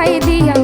খাই দিয়া